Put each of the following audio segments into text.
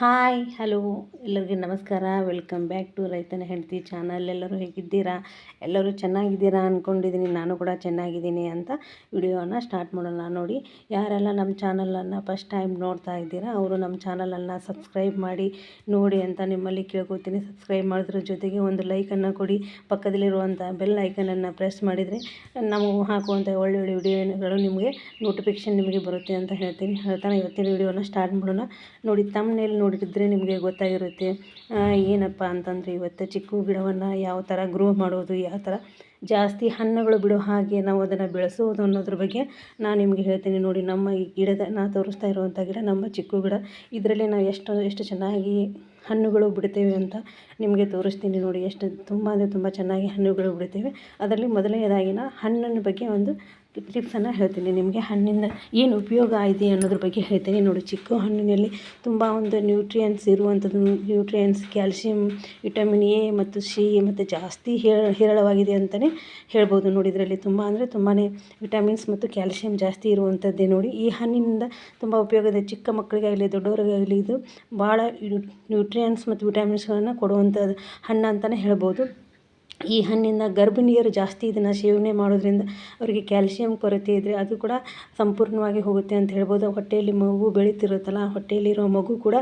Hi, hello, ಎಲ್ಲರಿಗೆ ನಮಸ್ಕಾರ. Welcome back to ರೈತನ ಹೆಂಡತಿ ಚಾನಲ್. ಎಲ್ಲರೂ ಹೇಗಿದ್ದೀರಾ? ಎಲ್ಲರೂ ಚೆನ್ನಾಗಿದ್ದೀರಾ ಅಂದ್ಕೊಂಡಿದ್ದೀನಿ ನಾನು ಕೂಡ ಚೆನ್ನಾಗಿದ್ದೀನಿ ಅಂತ ವಿಡಿಯೋನ ಸ್ಟಾರ್ಟ್ ಮಾಡೋಣ ನೋಡಿ. ಯಾರೆಲ್ಲ ನಮ್ಮ ಚಾನಲನ್ನು ಫಸ್ಟ್ ಟೈಮ್ ನೋಡ್ತಾ ಇದ್ದೀರಾ, ಅವರು ನಮ್ಮ ಚಾನಲನ್ನು ಸಬ್ಸ್ಕ್ರೈಬ್ ಮಾಡಿ ನೋಡಿ ಅಂತ ನಿಮ್ಮಲ್ಲಿ ಕೇಳ್ಕೊತೀನಿ. ಸಬ್ಸ್ಕ್ರೈಬ್ ಮಾಡಿದ್ರ ಜೊತೆಗೆ ಒಂದು ಲೈಕನ್ನು ಕೊಡಿ. ಪಕ್ಕದಲ್ಲಿರುವಂಥ ಬೆಲ್ ಐಕನನ್ನು ಪ್ರೆಸ್ ಮಾಡಿದರೆ ನಾವು ಹಾಕುವಂಥ ಒಳ್ಳೊಳ್ಳೆ ವಿಡಿಯೋಗಳು ನಿಮಗೆ ನೋಟಿಫಿಕೇಶನ್ ನಿಮಗೆ ಬರುತ್ತೆ ಅಂತ ಹೇಳ್ತೀನಿ. ಹೇಳ್ತಾನೆ ಇವತ್ತಿನ ವಿಡಿಯೋನ ಸ್ಟಾರ್ಟ್ ಮಾಡೋಣ. ನೋಡಿ ತಮ್ಮನೇಲಿ ನೋಡಿದ್ರೆ ನಿಮಗೆ ಗೊತ್ತಾಗಿರುತ್ತೆ ಏನಪ್ಪ ಅಂತಂದರೆ ಇವತ್ತು ಚಿಕ್ಕು ಗಿಡವನ್ನು ಯಾವ ಥರ ಗ್ರೋ ಮಾಡೋದು, ಯಾವ ಥರ ಜಾಸ್ತಿ ಹಣ್ಣುಗಳು ಬಿಡೋ ಹಾಗೆ ನಾವು ಅದನ್ನು ಬೆಳೆಸೋದು ಅನ್ನೋದ್ರ ಬಗ್ಗೆ ನಾನು ನಿಮಗೆ ಹೇಳ್ತೀನಿ ನೋಡಿ. ನಮ್ಮ ಈ ಗಿಡದ ನಾ ತೋರಿಸ್ತಾ ಇರುವಂಥ ಗಿಡ ನಮ್ಮ ಚಿಕ್ಕು ಗಿಡ. ಇದರಲ್ಲಿ ನಾವು ಎಷ್ಟು ಎಷ್ಟು ಚೆನ್ನಾಗಿ ಹಣ್ಣುಗಳು ಬಿಡ್ತೇವೆ ಅಂತ ನಿಮಗೆ ತೋರಿಸ್ತೀನಿ ನೋಡಿ. ಎಷ್ಟು, ತುಂಬ ಅಂದರೆ ತುಂಬ ಚೆನ್ನಾಗಿ ಹಣ್ಣುಗಳು ಬಿಡ್ತೇವೆ. ಅದರಲ್ಲಿ ಮೊದಲನೇದಾಗಿ ನಾ ಹಣ್ಣಿನ ಬಗ್ಗೆ ಒಂದು ಟಿಪ್ಸನ್ನು ಹೇಳ್ತೀನಿ. ನಿಮಗೆ ಹಣ್ಣಿಂದ ಏನು ಉಪಯೋಗ ಇದೆ ಅನ್ನೋದ್ರ ಬಗ್ಗೆ ಹೇಳ್ತೀನಿ. ನೋಡಿ, ಚಿಕ್ಕ ಹಣ್ಣಿನಲ್ಲಿ ತುಂಬ ಒಂದು ನ್ಯೂಟ್ರಿಯೆಂಟ್ಸ್ ಇರುವಂಥದ್ದು ನ್ಯೂಟ್ರಿಯೆಂಟ್ಸ್ ಕ್ಯಾಲ್ಶಿಯಂ ವಿಟಮಿನ್ ಎ ಮತ್ತು ಸಿ ಮತ್ತು ಜಾಸ್ತಿ ಹೇರಳವಾಗಿದೆ ಅಂತಲೇ ಹೇಳ್ಬೋದು. ನೋಡಿ, ಇದರಲ್ಲಿ ತುಂಬ ಅಂದರೆ ತುಂಬಾ ವಿಟಮಿನ್ಸ್ ಮತ್ತು ಕ್ಯಾಲ್ಶಿಯಂ ಜಾಸ್ತಿ ಇರುವಂಥದ್ದೇ ನೋಡಿ. ಈ ಹಣ್ಣಿನಿಂದ ತುಂಬ ಉಪಯೋಗ ಇದೆ. ಚಿಕ್ಕ ಮಕ್ಕಳಿಗಾಗಲಿ ದೊಡ್ಡವರಿಗಾಗಲಿ ಇದು ಭಾಳ ನ್ಯೂಟ್ರಿಯೆಂಟ್ಸ್ ಮತ್ತು ವಿಟಮಿನ್ಸ್ಗಳನ್ನು ಕೊಡುವಂಥದ್ದು ಹಣ್ಣು ಅಂತಲೇ ಹೇಳ್ಬೋದು. ಈ ಹಣ್ಣಿನ ಗರ್ಭಿಣಿಯರು ಜಾಸ್ತಿ ಇದನ್ನು ಸೇವನೆ ಮಾಡೋದ್ರಿಂದ ಅವರಿಗೆ ಕ್ಯಾಲ್ಸಿಯಂ ಕೊರತೆ ಇದ್ದರೆ ಅದು ಕೂಡ ಸಂಪೂರ್ಣವಾಗಿ ಹೋಗುತ್ತೆ ಅಂತ ಹೇಳ್ಬೋದು. ಹೊಟ್ಟೆಯಲ್ಲಿ ಮಗು ಬೆಳೀತಿರುತ್ತಲ್ಲ ಹೊಟ್ಟೆಯಲ್ಲಿರೋ ಮಗು ಕೂಡ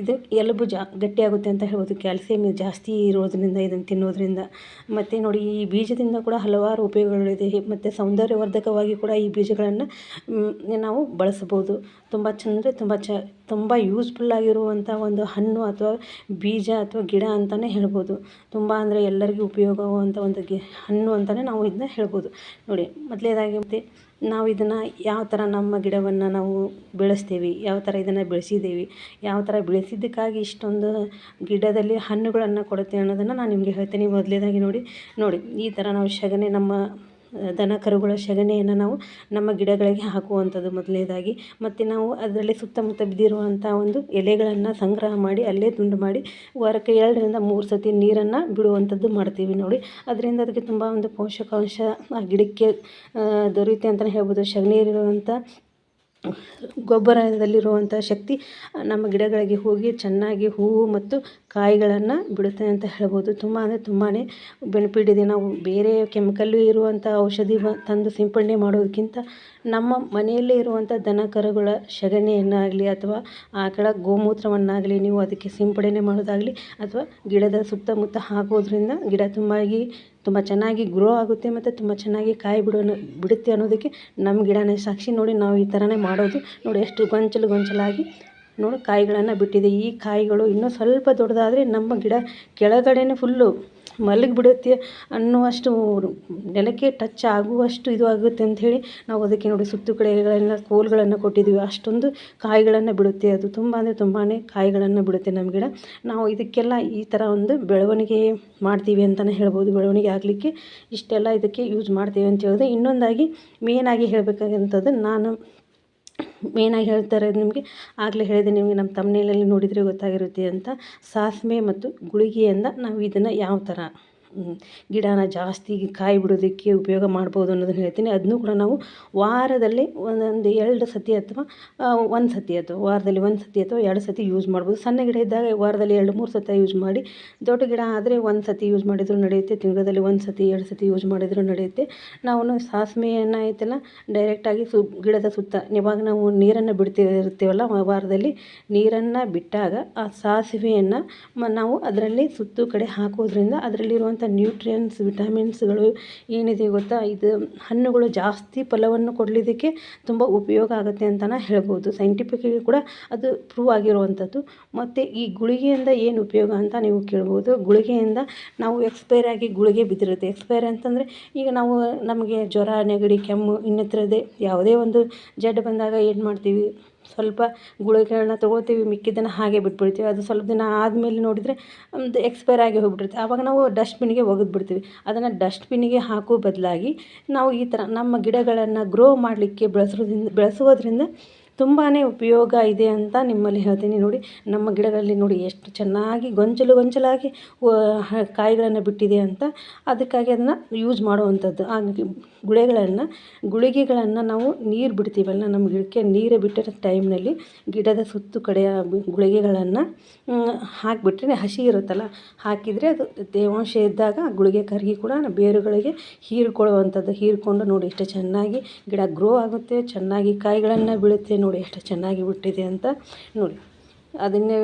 ಇದು ಎಲುಬು ಜಾ ಗಟ್ಟಿಯಾಗುತ್ತೆ ಅಂತ ಹೇಳ್ಬೋದು. ಕ್ಯಾಲ್ಸಿಯಂ ಜಾಸ್ತಿ ಇರೋದ್ರಿಂದ, ಇದನ್ನು ತಿನ್ನೋದ್ರಿಂದ. ಮತ್ತು ನೋಡಿ, ಈ ಬೀಜದಿಂದ ಕೂಡ ಹಲವಾರು ಉಪಯೋಗಗಳಿದೆ. ಮತ್ತು ಸೌಂದರ್ಯವರ್ಧಕವಾಗಿ ಕೂಡ ಈ ಬೀಜಗಳನ್ನು ನಾವು ಬಳಸ್ಬೋದು ತುಂಬ ಚೆಂದರೆ ತುಂಬ ಚ, ತುಂಬ ಯೂಸ್ಫುಲ್ ಆಗಿರುವಂಥ ಒಂದು ಹಣ್ಣು ಅಥವಾ ಬೀಜ ಅಥವಾ ಗಿಡ ಅಂತಲೇ ಹೇಳ್ಬೋದು. ತುಂಬ ಅಂದರೆ ಎಲ್ಲರಿಗೂ ಉಪಯೋಗವಾಗುವಂಥ ಒಂದು ಗಿ ಹಣ್ಣು ಅಂತಲೇ ನಾವು ಇದನ್ನ ಹೇಳ್ಬೋದು. ನೋಡಿ ಮೊದಲನೇದಾಗಿ ಮತ್ತೆ ನಾವು ಇದನ್ನು ಯಾವ ಥರ ನಮ್ಮ ಗಿಡವನ್ನು ನಾವು ಬೆಳೆಸ್ತೀವಿ, ಯಾವ ಥರ ಇದನ್ನು ಬೆಳೆಸಿದ್ದೀವಿ, ಯಾವ ಥರ ಬೆಳೆಸಿದ್ದಕ್ಕಾಗಿ ಇಷ್ಟೊಂದು ಗಿಡದಲ್ಲಿ ಹಣ್ಣುಗಳನ್ನು ಕೊಡುತ್ತೆ ಅನ್ನೋದನ್ನು ನಾನು ನಿಮಗೆ ಹೇಳ್ತೀನಿ ಮೊದಲನೇದಾಗಿ ನೋಡಿ. ನೋಡಿ, ಈ ಥರ ನಾವು ಸಗಣಿ ನಮ್ಮ ದನ ಕರುಗಳ ಸಗಣಿಯನ್ನು ನಾವು ನಮ್ಮ ಗಿಡಗಳಿಗೆ ಹಾಕುವಂಥದ್ದು ಮೊದಲನೇದಾಗಿ. ಮತ್ತು ನಾವು ಅದರಲ್ಲಿ ಸುತ್ತಮುತ್ತ ಬಿದ್ದಿರುವಂಥ ಒಂದು ಎಲೆಗಳನ್ನು ಸಂಗ್ರಹ ಮಾಡಿ ಅಲ್ಲೇ ತುಂಡು ಮಾಡಿ ವಾರಕ್ಕೆ ಎರಡರಿಂದ ಮೂರು ಸತಿ ನೀರನ್ನು ಬಿಡುವಂಥದ್ದು ಮಾಡ್ತೀವಿ ನೋಡಿ. ಅದರಿಂದ ಅದಕ್ಕೆ ತುಂಬ ಒಂದು ಪೋಷಕಾಂಶ ಆ ಗಿಡಕ್ಕೆ ದೊರೆಯುತ್ತೆ ಅಂತಲೇ ಹೇಳ್ಬೋದು. ಸಗಣಿಯಲ್ಲಿರುವಂಥ ಗೊಬ್ಬರದಲ್ಲಿರುವಂಥ ಶಕ್ತಿ ನಮ್ಮ ಗಿಡಗಳಿಗೆ ಹೋಗಿ ಚೆನ್ನಾಗಿ ಹೂವು ಮತ್ತು ಕಾಯಿಗಳನ್ನು ಬಿಡುತ್ತೆ ಅಂತ ಹೇಳ್ಬೋದು. ತುಂಬ ಅಂದರೆ ತುಂಬಾ ಬೆನಿಫಿಟ್ ಇದೆ. ನಾವು ಬೇರೆ ಕೆಮಿಕಲ್ಲು ಇರುವಂಥ ಔಷಧಿ ತಂದು ಸಿಂಪಡಣೆ ಮಾಡೋದಕ್ಕಿಂತ ನಮ್ಮ ಮನೆಯಲ್ಲೇ ಇರುವಂಥ ದನ ಕರುಗಳ ಸಗಣಿಯನ್ನಾಗಲಿ ಅಥವಾ ಆಕಳ ಗೋಮೂತ್ರವನ್ನಾಗಲಿ ನೀವು ಅದಕ್ಕೆ ಸಿಂಪಡಣೆ ಮಾಡೋದಾಗಲಿ ಅಥವಾ ಗಿಡದ ಸುತ್ತಮುತ್ತ ಹಾಕೋದ್ರಿಂದ ಗಿಡ ತುಂಬಾಗಿ ತುಂಬ ಚೆನ್ನಾಗಿ ಗ್ರೋ ಆಗುತ್ತೆ ಮತ್ತು ತುಂಬ ಚೆನ್ನಾಗಿ ಕಾಯಿ ಬಿಡೋ ಬಿಡುತ್ತೆ ಅನ್ನೋದಕ್ಕೆ ನಮ್ಮ ಗಿಡನೇ ಸಾಕ್ಷಿ ನೋಡಿ ನಾವು ಈ ಥರನೇ ಮಾಡೋದು. ನೋಡಿ ಎಷ್ಟು ಗೊಂಚಲು ಗೊಂಚಲಾಗಿ ನೋಡಿ ಕಾಯಿಗಳನ್ನು ಬಿಟ್ಟಿದೆ. ಈ ಕಾಯಿಗಳು ಇನ್ನೂ ಸ್ವಲ್ಪ ದೊಡ್ಡದಾದ್ರೆ ನಮ್ಮ ಗಿಡ ಕೆಳಗಡೆಯೇ ಫುಲ್ಲು ಮಲಗಿಬಿಡುತ್ತೆ ಅನ್ನುವಷ್ಟು ನೆಲಕ್ಕೆ ಟಚ್ ಆಗುವಷ್ಟು ಇದು ಆಗುತ್ತೆ ಅಂಥೇಳಿ ನಾವು ಅದಕ್ಕೆ ನೋಡಿ ಸುತ್ತು ಕಡೆಗಳೆಲ್ಲ ಕೋಲುಗಳನ್ನು ಕೊಟ್ಟಿದ್ದೀವಿ. ಅಷ್ಟೊಂದು ಕಾಯಿಗಳನ್ನು ಬಿಡುತ್ತೆ. ಅದು ತುಂಬ ಅಂದರೆ ತುಂಬಾ ಕಾಯಿಗಳನ್ನು ಬಿಡುತ್ತೆ ನಮ್ಮ ಗಿಡ. ನಾವು ಇದಕ್ಕೆಲ್ಲ ಈ ಥರ ಒಂದು ಬೆಳವಣಿಗೆ ಮಾಡ್ತೀವಿ ಅಂತಲೇ ಹೇಳ್ಬೋದು. ಬೆಳವಣಿಗೆ ಆಗಲಿಕ್ಕೆ ಇಷ್ಟೆಲ್ಲ ಇದಕ್ಕೆ ಯೂಸ್ ಮಾಡ್ತೀವಿ ಅಂತ ಹೇಳಿದ್ರೆ ಇನ್ನೊಂದಾಗಿ ಮೇನಾಗಿ ಹೇಳಬೇಕಾದಂಥದ್ದು ನಾನು ಮೇನಾಗಿ ಹೇಳ್ತಾರೆ ನಿಮಗೆ ಆಗಲೇ ಹೇಳಿದೆ ನಿಮಗೆ ನಮ್ಮ ತಮ್ಮನೇಲಲ್ಲಿ ನೋಡಿದರೆ ಗೊತ್ತಾಗಿರುತ್ತೆ ಅಂತ. ಸಾಸಿವೆ ಮತ್ತು ಗುಳಿಗೆಯಿಂದ ನಾವು ಇದನ್ನು ಯಾವ ಥರ ಗಿಡನ ಜಾಸ್ತಿ ಕಾಯಿ ಬಿಡೋದಕ್ಕೆ ಉಪಯೋಗ ಮಾಡ್ಬೋದು ಅನ್ನೋದನ್ನು ಹೇಳ್ತೀನಿ. ಅದನ್ನೂ ಕೂಡ ನಾವು ವಾರದಲ್ಲಿ ಒಂದೊಂದು ಎರಡು ಸತಿ ಅಥವಾ ಒಂದು ಸತಿ ಅಥವಾ, ವಾರದಲ್ಲಿ ಒಂದು ಸತಿ ಅಥವಾ ಎರಡು ಸತಿ ಯೂಸ್ ಮಾಡ್ಬೋದು. ಸಣ್ಣ ಗಿಡ ಇದ್ದಾಗ ವಾರದಲ್ಲಿ ಎರಡು, ಮೂರು ಸತಿ ಯೂಸ್ ಮಾಡಿ, ದೊಡ್ಡ ಗಿಡ ಆದರೆ ಒಂದು ಸತಿ ಯೂಸ್ ಮಾಡಿದರೂ ನಡೆಯುತ್ತೆ, ತಿಂಗಳಲ್ಲಿ ಒಂದು ಸತಿ, ಎರಡು ಸತಿ ಯೂಸ್ ಮಾಡಿದರೂ ನಡೆಯುತ್ತೆ. ನಾವು ಸಾಸಿವೆಯನ್ನು ಐತಲ್ಲ ಡೈರೆಕ್ಟಾಗಿ ಸು, ಗಿಡದ ಸುತ್ತ ಇವಾಗ ನಾವು ನೀರನ್ನು ಬಿಡ್ತಿರ್ತೀವಲ್ಲ ವಾರದಲ್ಲಿ ನೀರನ್ನು ಬಿಟ್ಟಾಗ ಆ ಸಾಸಿವೆಯನ್ನು ನಾವು ಅದರಲ್ಲಿ ಸುತ್ತು ಕಡೆ ಹಾಕೋದ್ರಿಂದ ಅದರಲ್ಲಿರುವಂಥ ನ್ಯೂಟ್ರಿಯನ್ಸ್ ವಿಟಮಿನ್ಸ್ಗಳು ಏನಿದೆ ಗೊತ್ತಾ? ಇದು ಹಣ್ಣುಗಳು ಜಾಸ್ತಿ ಫಲವನ್ನು ಕೊಡಲಿದ್ದಕ್ಕೆ ತುಂಬ ಉಪಯೋಗ ಆಗುತ್ತೆ ಅಂತಲೇ ಹೇಳ್ಬೋದು. ಸೈಂಟಿಫಿಕಲಿ ಕೂಡ ಅದು ಪ್ರೂವ್ ಆಗಿರುವಂಥದ್ದು. ಮತ್ತು ಈ ಗುಳಿಗೆಯಿಂದ ಏನು ಉಪಯೋಗ ಅಂತ ನೀವು ಕೇಳ್ಬೋದು. ಗುಳಿಗೆಯಿಂದ ನಾವು ಎಕ್ಸ್ಪೈರ್ ಆಗಿ ಗುಳಿಗೆ ಬಿದ್ದಿರುತ್ತೆ. ಎಕ್ಸ್ಪೈರ್ ಅಂತಂದರೆ ಈಗ ನಾವು ನಮಗೆ ಜ್ವರ, ನೆಗಡಿ, ಕೆಮ್ಮು ಇನ್ನಿತರದ್ದೇ ಯಾವುದೇ ಒಂದು ಜಡ್ಡು ಬಂದಾಗ ಏನು ಮಾಡ್ತೀವಿ ಸ್ವಲ್ಪ ಗುಳಿಗೆಗಳನ್ನ ತೊಗೊಳ್ತೀವಿ, ಮಿಕ್ಕಿದ್ದನ್ನು ಹಾಗೆ ಬಿಟ್ಬಿಡ್ತೀವಿ. ಅದು ಸ್ವಲ್ಪ ದಿನ ಆದಮೇಲೆ ನೋಡಿದರೆ ಒಂದು ಎಕ್ಸ್ಪೈರ್ ಆಗಿ ಹೋಗ್ಬಿಟ್ಟಿರುತ್ತೆ. ಆವಾಗ ನಾವು ಡಸ್ಟ್ಬಿನ್ನಿಗೆ ಒಗೆದು ಬಿಡ್ತೀವಿ ಅದನ್ನು ಡಸ್ಟ್ಬಿನ್ನಿಗೆ ಹಾಕೋ ಬದಲಾಗಿ ನಾವು ಈ ಥರ ನಮ್ಮ ಗಿಡಗಳನ್ನು ಗ್ರೋ ಮಾಡಲಿಕ್ಕೆ ಬೆಳೆಸೋದ್ರಿಂದ ಬೆಳೆಸೋದ್ರಿಂದ ತುಂಬಾ ಉಪಯೋಗ ಇದೆ ಅಂತ ನಿಮ್ಮಲ್ಲಿ ಹೇಳ್ತೀನಿ ನೋಡಿ. ನಮ್ಮ ಗಿಡಗಳಲ್ಲಿ ನೋಡಿ ಎಷ್ಟು ಚೆನ್ನಾಗಿ ಗೊಂಚಲು ಗೊಂಚಲಾಗಿ ಕಾಯಿಗಳನ್ನು ಬಿಟ್ಟಿದೆ ಅಂತ. ಅದಕ್ಕಾಗಿ ಅದನ್ನು ಯೂಸ್ ಮಾಡುವಂಥದ್ದು. ಆ ಗುಳೆಗಳನ್ನು, ಗುಳಿಗೆಗಳನ್ನು ನಾವು ನೀರು ಬಿಡ್ತೀವಲ್ಲ, ನಮ್ಮ ಗಿಡಕ್ಕೆ ನೀರು ಬಿಟ್ಟಿರೋ ಟೈಮ್ನಲ್ಲಿ ಗಿಡದ ಸುತ್ತು ಕಡೆಯ ಗುಳಿಗೆಗಳನ್ನು ಹಾಕಿಬಿಟ್ರೆ ಹಸಿ ಇರುತ್ತಲ್ಲ, ಹಾಕಿದರೆ ಅದು ತೇವಾಂಶ ಇದ್ದಾಗ ಗುಳಿಗೆ ಕರಗಿ ಕೂಡ ಬೇರುಗಳಿಗೆ ಹೀರಿಕೊಳ್ಳುವಂಥದ್ದು. ಹೀರಿಕೊಂಡು ನೋಡಿ ಎಷ್ಟು ಚೆನ್ನಾಗಿ ಗಿಡ ಗ್ರೋ ಆಗುತ್ತೆ, ಚೆನ್ನಾಗಿ ಕಾಯಿಗಳನ್ನು ಬೀಳುತ್ತೆ ನೋಡಿ ಎಷ್ಟು ಚೆನ್ನಾಗಿ ಬಿಟ್ಟಿದೆ ಅಂತ ನೋಡಿ. ಅದನ್ನೇ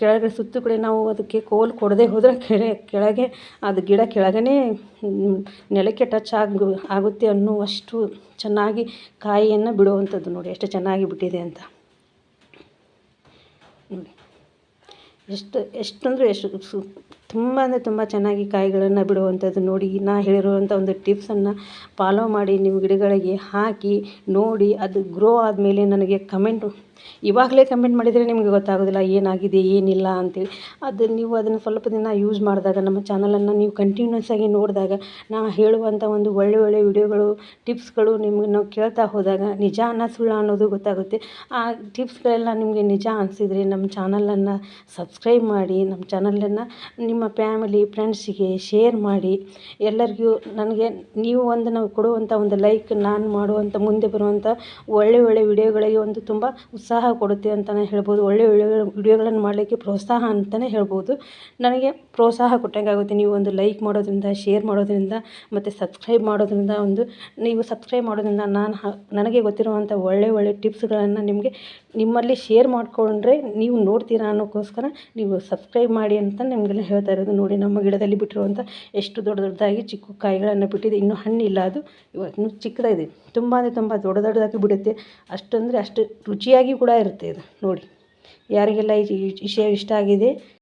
ಕೆಳಗೆ ಸುತ್ತು ಕಡೆ ನಾವು ಅದಕ್ಕೆ ಕೋಲ್ ಕೊಡದೆ ಹೋದರೆ ಕೆಳ, ಕೆಳಗೆ, ಅದು ಗಿಡ ಕೆಳಗೇ ನೆಲಕ್ಕೆ ಟಚ್ ಆಗ, ಆಗುತ್ತೆ ಅನ್ನುವಷ್ಟು ಚೆನ್ನಾಗಿ ಕಾಯಿಯನ್ನು ಬಿಡುವಂಥದ್ದು ನೋಡಿ, ಎಷ್ಟು ಚೆನ್ನಾಗಿ ಬಿಟ್ಟಿದೆ ಅಂತ. ನೋಡಿ. ಎಷ್ಟು, ಎಷ್ಟಂದರೆ ಎಷ್ಟು ಸು ತುಂಬ ಅಂದರೆ ತುಂಬ ಚೆನ್ನಾಗಿ ಕಾಯಿಗಳನ್ನು ಬಿಡುವಂಥದ್ದು ನೋಡಿ, ನಾ ಹೇಳಿರುವಂಥ ಒಂದು ಟಿಪ್ಸನ್ನು ಫಾಲೋ ಮಾಡಿ, ನಿಮ್ಮ ಗಿಡಗಳಿಗೆ ಹಾಕಿ, ನೋಡಿ, ಅದು ಗ್ರೋ ಆದಮೇಲೆ ನನಗೆ ಕಮೆಂಟು ಇವಾಗಲೇ ಕಮೆಂಟ್ ಮಾಡಿದರೆ ನಿಮಗೆ ಗೊತ್ತಾಗೋದಿಲ್ಲ, ಏನಾಗಿದೆ, ಏನಿಲ್ಲ ಅಂತೇಳಿ. ಅದು ನೀವು ಅದನ್ನು ಸ್ವಲ್ಪ ದಿನ ಯೂಸ್ ಮಾಡಿದಾಗ, ನಮ್ಮ ಚಾನಲನ್ನು ನೀವು ಕಂಟಿನ್ಯೂಸ್ ಆಗಿ ನೋಡಿದಾಗ, ನಾ ಹೇಳುವಂಥ ಒಂದು ಒಳ್ಳೆ ಒಳ್ಳೆ ವಿಡಿಯೋಗಳು ಟಿಪ್ಸ್ಗಳು ನಿಮಗೆ ನಾವು ಕೇಳ್ತಾ ಹೋದಾಗ ನಿಜ ಅನ್ನ ಸುಳ್ಳು ಅನ್ನೋದು ಗೊತ್ತಾಗುತ್ತೆ. ಆ ಟಿಪ್ಸ್ಗಳೆಲ್ಲ ನಿಮಗೆ ನಿಜ ಅನಿಸಿದರೆ ನಮ್ಮ ಚಾನಲನ್ನು ಸಬ್ಸ್ಕ್ರೈಬ್ ಮಾಡಿ, ನಮ್ಮ ಚಾನಲನ್ನು ನಿಮ್ಮ ಫ್ಯಾಮಿಲಿ ಫ್ರೆಂಡ್ಸಿಗೆ ಶೇರ್ ಮಾಡಿ. ಎಲ್ಲರಿಗೂ ನನಗೆ ನೀವು ಒಂದು ನಾವು ಕೊಡುವಂಥ ಒಂದು ಲೈಕ್ ನಾನು ಮಾಡುವಂಥ ಮುಂದೆ ಬರುವಂಥ ಒಳ್ಳೆ ಒಳ್ಳೆ ವಿಡಿಯೋಗಳಿಗೆ ಒಂದು ತುಂಬ ಉತ್ಸಾಹ ಕೊಡುತ್ತೆ ಅಂತಲೇ ಹೇಳ್ಬೋದು. ಒಳ್ಳೆಯ ಒಳ್ಳೆ ವಿಡಿಯೋಗಳನ್ನು ಮಾಡಲಿಕ್ಕೆ ಪ್ರೋತ್ಸಾಹ ಅಂತಲೇ ಹೇಳ್ಬೋದು. ನನಗೆ ಪ್ರೋತ್ಸಾಹ ಕೊಟ್ಟಂಗೆ ಆಗುತ್ತೆ. ನೀವು ಒಂದು ಲೈಕ್ ಮಾಡೋದ್ರಿಂದ ಶೇರ್ ಮಾಡೋದ್ರಿಂದ, ಮತ್ತು ಸಬ್ಸ್ಕ್ರೈಬ್ ಮಾಡೋದ್ರಿಂದ ಒಂದು, ನೀವು ಸಬ್ಸ್ಕ್ರೈಬ್ ಮಾಡೋದ್ರಿಂದ ನಾನು ನನಗೆ ಗೊತ್ತಿರುವಂಥ ಒಳ್ಳೆಯ ಒಳ್ಳೆಯ ಟಿಪ್ಸ್ಗಳನ್ನು ನಿಮಗೆ ನಿಮ್ಮಲ್ಲಿ ಶೇರ್ ಮಾಡಿಕೊಂಡ್ರೆ ನೀವು ನೋಡ್ತೀರಾ ಅನ್ನೋಕ್ಕೋಸ್ಕರ ನೀವು ಸಬ್ಸ್ಕ್ರೈಬ್ ಮಾಡಿ ಅಂತ ನಿಮಗೆಲ್ಲ ಹೇಳ್ತಾ ಇರೋದು ನೋಡಿ ನಮ್ಮ ಗಿಡದಲ್ಲಿ ಬಿಟ್ಟಿರುವಂಥ ಎಷ್ಟು ದೊಡ್ಡ ದೊಡ್ಡದಾಗಿ ಚಿಕ್ಕ ಕಾಯಿಗಳನ್ನು ಬಿಟ್ಟಿದೆ ಇನ್ನೂ ಹಣ್ಣಿಲ್ಲ ಅದು ಇವಾಗ ಇನ್ನೂ ಚಿಕ್ಕದಾಗಿದೆ ತುಂಬ ಅಂದರೆ ತುಂಬ ದೊಡ್ಡ ದೊಡ್ಡದಾಗಿ ಬಿಡುತ್ತೆ ಅಷ್ಟಂದರೆ ಅಷ್ಟು ರುಚಿಯಾಗಿ ಕೂಡ ಇರುತ್ತೆ ಇದು ನೋಡಿ ಯಾರಿಗೆಲ್ಲ ಈ ವಿಷಯ ಇಷ್ಟ ಆಗಿದೆ